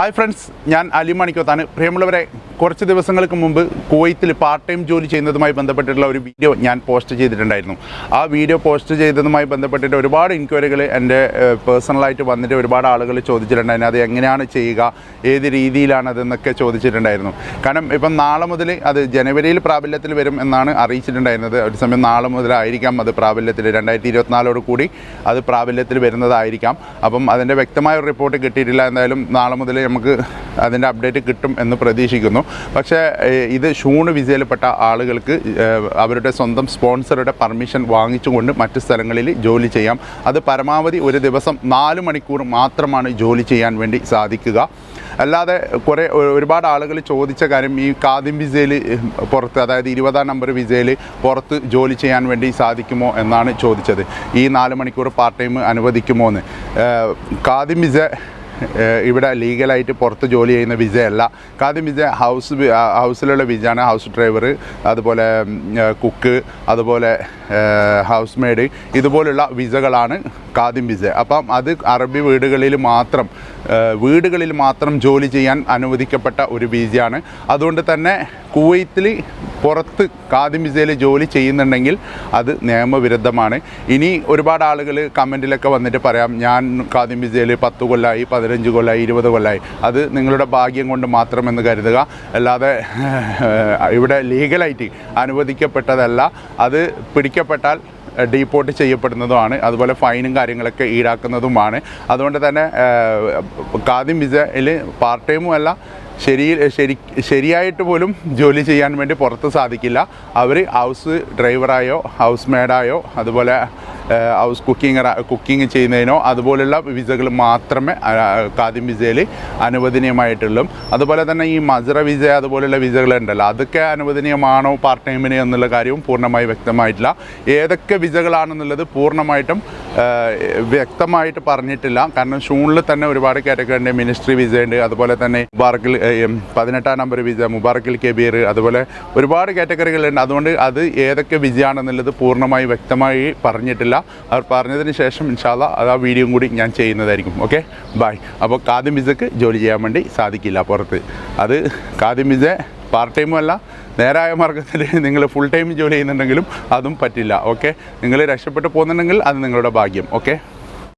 Hi friends ഞാൻ അലി മണിക്കോത്താണ്. പ്രിയമുള്ളവരെ കുറച്ച് ദിവസങ്ങൾക്ക് മുമ്പ് കുവൈത്തിൽ പാർട്ട് ടൈം ജോലി ചെയ്യുന്നതുമായി ബന്ധപ്പെട്ടിട്ടുള്ള ഒരു വീഡിയോ ഞാൻ പോസ്റ്റ് ചെയ്തിട്ടുണ്ടായിരുന്നു. ആ വീഡിയോ പോസ്റ്റ് ചെയ്തതുമായി ബന്ധപ്പെട്ടിട്ട് ഒരുപാട് എൻക്വയറികൾ എന്റെ പേഴ്സണലായിട്ട് വന്നിട്ട് ഒരുപാട് ആളുകൾ ചോദിച്ചിട്ടുണ്ടായിരുന്നു അത് എങ്ങനെയാണ് ചെയ്യുക ഏത് രീതിയിലാണ് അതെന്നൊക്കെ ചോദിച്ചിട്ടുണ്ടായിരുന്നു. കാരണം ഇപ്പം നാളെ മുതൽ അത് ജനുവരിയിൽ പ്രാബല്യത്തിൽ വരും എന്നാണ് അറിയിച്ചിട്ടുണ്ടായിരുന്നത്. ഒരു സമയം നാളെ മുതലായിരിക്കാം അത് പ്രാബല്യത്തിൽ. രണ്ടായിരത്തി ഇരുപത്തിനാലോട് കൂടി അത് പ്രാബല്യത്തിൽ വരുന്നതായിരിക്കാം. അപ്പം അതിന്റെ വ്യക്തമായ ഒരു റിപ്പോർട്ട് കിട്ടിയിട്ടില്ല. എന്തായാലും നാളെ മുതൽ നമുക്ക് അതിന്റെ അപ്ഡേറ്റ് കിട്ടും എന്ന് പ്രതീക്ഷിക്കുന്നു. പക്ഷേ ഇത് ഷൂണ് വിസയിൽപ്പെട്ട ആളുകൾക്ക് അവരുടെ സ്വന്തം സ്പോൺസറുടെ പെർമിഷൻ വാങ്ങിച്ചുകൊണ്ട് മറ്റ് സ്ഥലങ്ങളിൽ ജോലി ചെയ്യാം. അത് പരമാവധി ഒരു ദിവസം നാല് മണിക്കൂർ മാത്രമാണ് ജോലി ചെയ്യാൻ വേണ്ടി സാധിക്കുക. അല്ലാതെ കുറേ ഒരുപാട് ആളുകൾ ചോദിച്ച കാര്യം ഈ കാദിം വിസയിൽ പുറത്ത് അതായത് ഇരുപതാം നമ്പർ വിസയിൽ പുറത്ത് ജോലി ചെയ്യാൻ വേണ്ടി സാധിക്കുമോ എന്നാണ് ചോദിച്ചത്. ഈ നാല് മണിക്കൂർ പാർട്ട് ടൈം അനുവദിക്കുമോ എന്ന് കാദിം വിസ ഇവിടെ ലീഗലായിട്ട് പുറത്ത് ജോലി ചെയ്യുന്ന വിസയല്ല കാദ്യം വിസ ഹൗസ് ഹൗസിലുള്ള വിസയാണ് ഹൗസ് ഡ്രൈവർ അതുപോലെ കുക്ക് അതുപോലെ ഹൗസ് മെയ്ഡ് ഇതുപോലുള്ള വിസകളാണ് കാദ്യം വിസ അപ്പം അത് അറബി വീടുകളിൽ മാത്രം വീടുകളിൽ മാത്രം ജോലി ചെയ്യാൻ അനുവദിക്കപ്പെട്ട ഒരു വിസയാണ് അതുകൊണ്ട് തന്നെ കുവൈത്തിൽ പുറത്ത് കാദ്യം വിസയിൽ ജോലി ചെയ്യുന്നുണ്ടെങ്കിൽ അത് നിയമവിരുദ്ധമാണ്. ഇനി ഒരുപാട് ആളുകൾ കമന്റിലൊക്കെ വന്നിട്ട് പറയാം ഞാൻ കാദ്യം വിസയിൽ പത്ത് കൊല്ലമായി പതിനഞ്ച് കൊല്ലമായി ഇരുപത് കൊല്ലമായി അത് നിങ്ങളുടെ ഭാഗ്യം കൊണ്ട് മാത്രമെന്ന് കരുതുക. അല്ലാതെ ഇവിടെ ലീഗലായിട്ട് അനുവദിക്കപ്പെട്ടതല്ല. അത് പിടിക്കപ്പെട്ടാൽ ഡീപ്പോർട്ട് ചെയ്യപ്പെടുന്നതുമാണ്. അതുപോലെ ഫൈനും കാര്യങ്ങളൊക്കെ ഈടാക്കുന്നതുമാണ്. അതുകൊണ്ട് തന്നെ കാദ്യം വിസയിൽ പാർട്ട് ടൈമും അല്ല ശരി ശരി ശരിയായിട്ട് പോലും ജോലി ചെയ്യാൻ വേണ്ടി പുറത്ത് സാധിക്കില്ല. അവർ ഹൗസ് ഡ്രൈവറായോ ഹൗസ് മേഡായോ അതുപോലെ ഹൗസ് കുക്കിംഗ് കുക്കിംഗ് ചെയ്യുന്നതിനോ അതുപോലുള്ള വിസകൾ മാത്രമേ കാദിം വിസയിൽ അനുവദനീയമായിട്ടുള്ളൂ. അതുപോലെ തന്നെ ഈ മസറ വിസ അതുപോലുള്ള വിസകളുണ്ടല്ലോ അതൊക്കെ അനുവദനീയമാണോ പാർട്ട് ടൈമിന് എന്നുള്ള കാര്യവും പൂർണമായി വ്യക്തമായിട്ടില്ല. ഏതൊക്കെ വിസകളാണെന്നുള്ളത് പൂർണമായിട്ടും വ്യക്തമായിട്ട് പറഞ്ഞിട്ടില്ല. കാരണം ഷൂണിൽ തന്നെ ഒരുപാട് കാറ്റഗറി ഉണ്ട്. മിനിസ്ട്രി വിസ ഉണ്ട്. അതുപോലെ തന്നെ മുബാറക്കിൽ പതിനെട്ടാം നമ്പർ വിസ മുബാറക്കിൽ കെബീർ അതുപോലെ ഒരുപാട് കാറ്റഗറികളുണ്ട് അതുകൊണ്ട് അത് ഏതൊക്കെ വിസയാണെന്നുള്ളത് പൂർണമായി വ്യക്തമായി പറഞ്ഞിട്ടില്ല. അവർ പറഞ്ഞതിന് ശേഷം ഇൻഷാല്ല അത് ആ വീഡിയോയും കൂടി ഞാൻ ചെയ്യുന്നതായിരിക്കും. ഓക്കെ ബൈ അപ്പോൾ കാദ്യം മിസക്ക് ജോലി ചെയ്യാൻ വേണ്ടി സാധിക്കില്ല പുറത്ത്. അത് കാദ്യം വിസ പാർട്ട് ടൈമും അല്ല നേരായ മാർഗത്തിൽ നിങ്ങൾ ഫുൾ ടൈം ജോലി ചെയ്യുന്നുണ്ടെങ്കിലും അതും പറ്റില്ല. ഓക്കെ നിങ്ങൾ രക്ഷപ്പെട്ട് പോകുന്നുണ്ടെങ്കിൽ അത് നിങ്ങളുടെ ഭാഗ്യം. ഓക്കെ